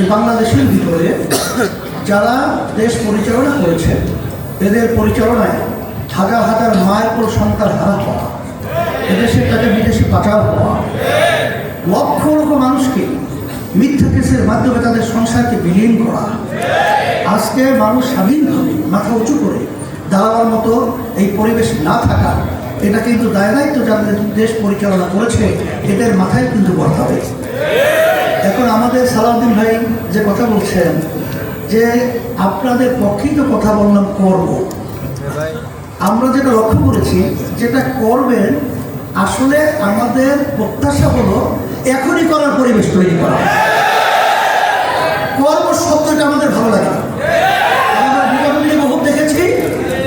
এই বাংলাদেশের ভিতরে যারা দেশ পরিচালনা করেছে, এদের পরিচালনায় হাজার হাজার মায়ের পর সন্তান হারা হওয়া, এদেশে তাকে বিদেশে পাচার হওয়া, লক্ষ লক্ষ মানুষকে মিথ্যা কেসের মাধ্যমে তাদের সংসারকে বিলীন করা, আজকে মানুষ স্বাধীনভাবে মাথা উঁচু করে দাঁড়াবার মতো এই পরিবেশ না থাকা, এটা কিন্তু দায় দায়িত্ব যাদের দেশ পরিচালনা করেছে, এদের মাথায় কিন্তু বলতে হবে এখন আমাদের সালাউদ্দিন ভাই যে কথা বলছেন, যে আপনাদের পক্ষেই তো কথা বললাম করব। আমরা যেটা লক্ষ্য করেছি, যেটা করবেন, আসলে আমাদের প্রত্যাশা হলো এখনই করার পরিবেশ তৈরি করা। কর্ম শব্দটা আমাদের ভালো লাগে আমরা বিগত দিনে বহুত দেখেছি,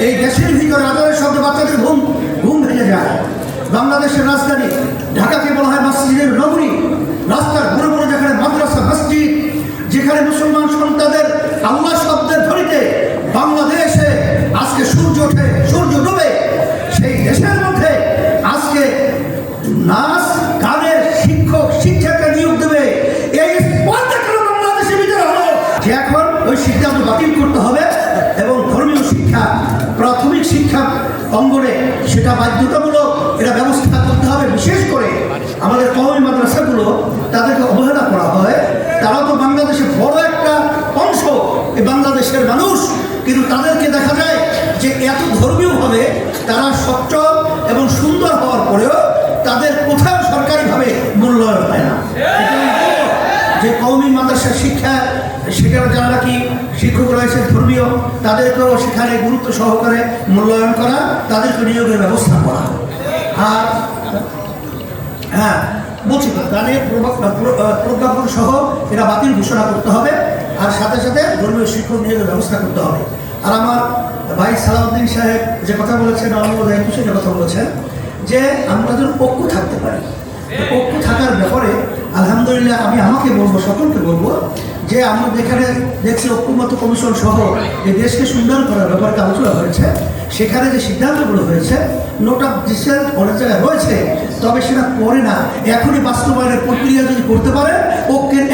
এই দেশের ভিতরে আদরের শব্দে বাচ্চাদের ঘুম ঘুম ভেঙে যায়। বাংলাদেশের রাজধানী, ঢাকাকে বলা হয় মসজিদের নগরী। রাস্তার ঘুরে সন্তানদের আল্লাহ শব্দের ধরিতে বাংলাদেশে আজকে সূর্য ওঠে, সূর্য ডুবে। সেই দেশের মধ্যে আজকে নাচ, গানের শিক্ষক, শিক্ষাকে নিয়োগ দেবে। এই বাংলাদেশের ভিতরে হলো? যে এখন ওই সিদ্ধান্ত বাতিল করতে হবে এবং ধর্মীয় শিক্ষা, প্রাথমিক শিক্ষা অঙ্গনে সেটা বাধ্যতামূলক এটা ব্যবস্থা করতে হবে। বিশেষ করে আমাদের কওমি মাদ্রাসাগুলো তাদেরকে অবহেলা করা হয় তারা তো বাংলাদেশের বড় একটা অংশ এই বাংলাদেশের মানুষ কিন্তু তাদেরকে দেখা যায় যে এত ধর্মীয়ভাবে তারা স্বচ্ছ এবং সুন্দর হওয়ার পরেও তাদের কোথাও সরকারিভাবে মূল্যায়ন হয় না। যে কৌমি মাদ্রাসার শিক্ষা, সেখানে যারা নাকি শিক্ষক রয়েছে, ধর্মীয়, তাদেরকেও সেখানে গুরুত্ব সহকারে মূল্যায়ন করা, তাদেরকে নিয়োগের ব্যবস্থা করা। আর হ্যাঁ বলছি তো গানের প্রজ্ঞাপন সহ এটা বাতিল ঘোষণা করতে হবে। আর সাথে সাথে ধর্মীয় শিক্ষক নিয়োগের ব্যবস্থা করতে হবে। আর আমার ভাই সালাউদ্দিন সাহেব যে কথা বলেছেন যে কথা বলেছেন, যে আমরা যেন পক্ষ থাকতে পারি। পক্ষ থাকার ব্যাপারে আলহামদুলিল্লাহ আমি আমাকে বলব, সকলকে বলব, যে আমরা যেখানে দেখছি ঐক্যমত কমিশন সহ এই দেশকে সুন্দর করার ব্যাপারটা আলোচনা হয়েছে, সেখানে যে সিদ্ধান্তগুলো হয়েছে, নোট অফ অনেক জায়গায় রয়েছে, তবে সেটা পরে না। এখনই বাস্তবায়নের প্রক্রিয়া যদি করতে পারে, ঐক্যের